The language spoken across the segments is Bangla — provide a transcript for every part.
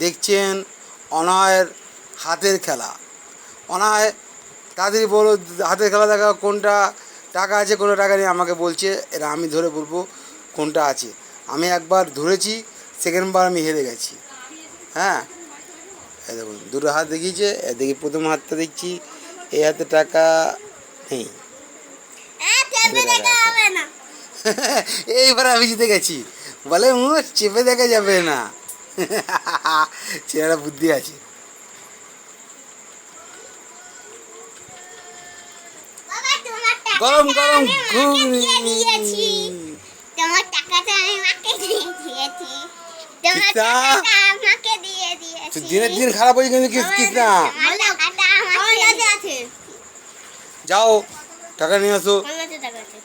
দেখছেন অনায়ের হাতের খেলা। অনায় তাড়াতাড়ি বলো হাতের খেলা দেখা কোনটা টাকা আছে কোনো টাকা নেই আমাকে বলছে এরা আমি ধরে বলব কোনটা আছে। আমি একবার ধরেছি সেকেন্ডবার আমি হেরে গেছি। হ্যাঁ? এই দেখুন দুটো হাত দেখিয়েছে এদিকে প্রথম হাতটা দেখছি এই হাতে টাকা নেই। হ্যাঁ দেখা এইবার আমি জিতে গেছি। বলে চেপে দেখা যাবে না। ছেলেরা বুদ্ধি আছে। বাবা তোমার টাকা গরম গরম ঘুগনি। তোমার টাকাটা আমি মাকে দিয়ে দিয়েছি। তোমার টাকাটা আমাকে দিয়ে দিয়েছি। দিনের দিন খারাপ হয়ে কিন্তু কিস কিস না? যাও টাকা নিয়ে আসো আমার কাছে টাকা আছে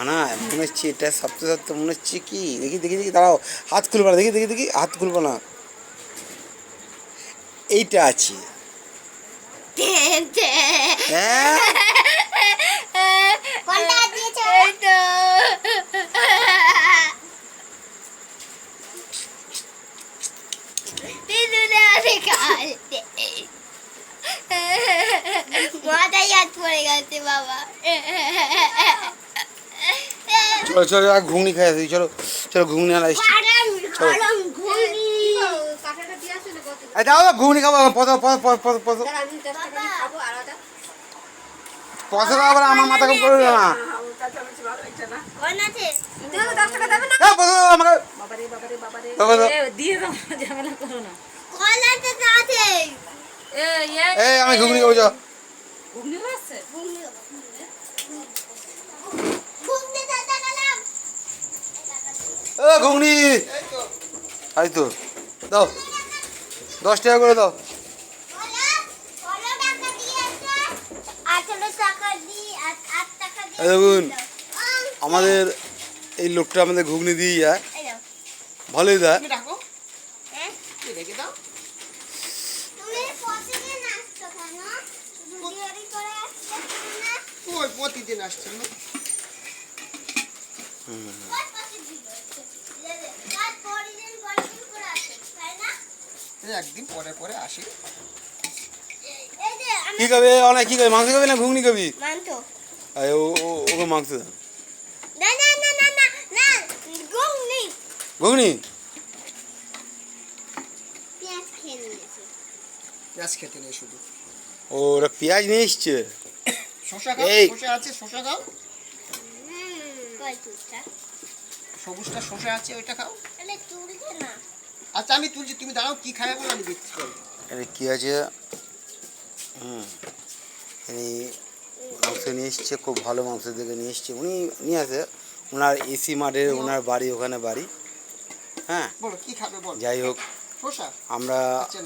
আনা মনে হচ্ছে এটা সপ্তাহ সপ্তাহ মনে হচ্ছে কি? দেখি দেখি দেখি, দাঁড়াও, হাত খুলবো না, দেখি দেখি দেখি, হাত খুলবো না। এইটা আছে। হ্যাঁ? হাত পড়ে গেছে, বাবা। চলো চলো আর ঘুগনি খাই আসি চলো চলো ঘুগনি আনা এসছি গরম চলো। ঘুগনি। দাও ঘুগনি খাব পদ পদ পদ পদ পদ। আমি খাব পয়সা দাও আবার আমার মাথা কম করে না। কোন আছে। তুমি দশ টাকা দেবে না হ্যাঁ পয়সা দাও আমাকে বাবারে বাবারে বাবারে বাবা দাও। এ, দিয়ে দাও ঝামেলা করো না কোন আছে তো আছে এ ইয়ে এই আমি ঘুগনি খাব যাও ঘুগনি আছে ঘুগনি দাদা গেলাম ও ঘুগনি। এই তো। দাও। দশ টাকা করে দাও। দেখুন আমাদের এই লোকটা আমাদের ঘুগনি দিয়ে যায়। ভালোই দেয়। হ্যাঁ? প্রতিদিন আসছো? একদিন পরে পরে আসি এই যে আমি- কি খাবে অনেক কি খাবে মাংস খাবি না ঘুগনি খাবি মানতো। ও ও- ওকে মাংস দাও না, না, না, না, না, না, ঘুগনি। পেঁয়াজ খেয়ে নিয়েছে। পেঁয়াজ খেতে নেই শুধু ও ওরা পেঁয়াজ নিয়ে এসছে শশা খাও এই। শশা আছে শশা খাও? সবুজটা শশা আছে ওইটা খাও। আচ্ছা আমি তুলছি তুমি দাঁড়াও কি খাবে বলে আমি দেখছি। চলো। এটা কি আছে? হুম এই মাংস নিয়ে এসছে খুব ভালো মাংস দেখে নিয়ে এসছে। উনি নিয়ে আসে ওনার এসি মাঠের ওনার বাড়ি ওখানে বাড়ি। হ্যাঁ বলো কি খাবে বল। যাই হোক আমরা আচ্ছা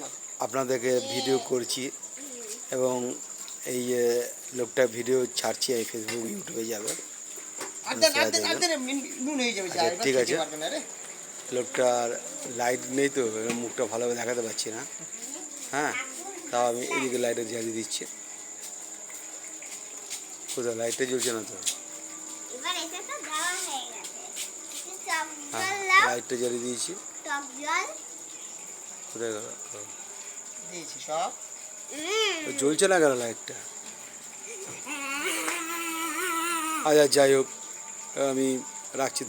আপনাদেরকে ভিডিও করছি এবং এই যে লোকটা ভিডিও ছাড়ছি এই ফেসবুক ইউটিউবে যাবে। ঠিক আছে। লোকটার লাইট নেই তো এবার মুখটা ভালোভাবে দেখাতে পারছি না। হ্যাঁ তাও আমি এদিকে লাইটে জ্বালিয়ে দিচ্ছি। কোথাও লাইটটা জ্বলছে না তো? এবার এটা তো দেওয়া হয়ে লাইটটা জ্বালিয়ে দিয়েছি। কোথায় গেল? জ্বলছে না কেন লাইটটা আচ্ছা যাই হোক। আমি রাখছি।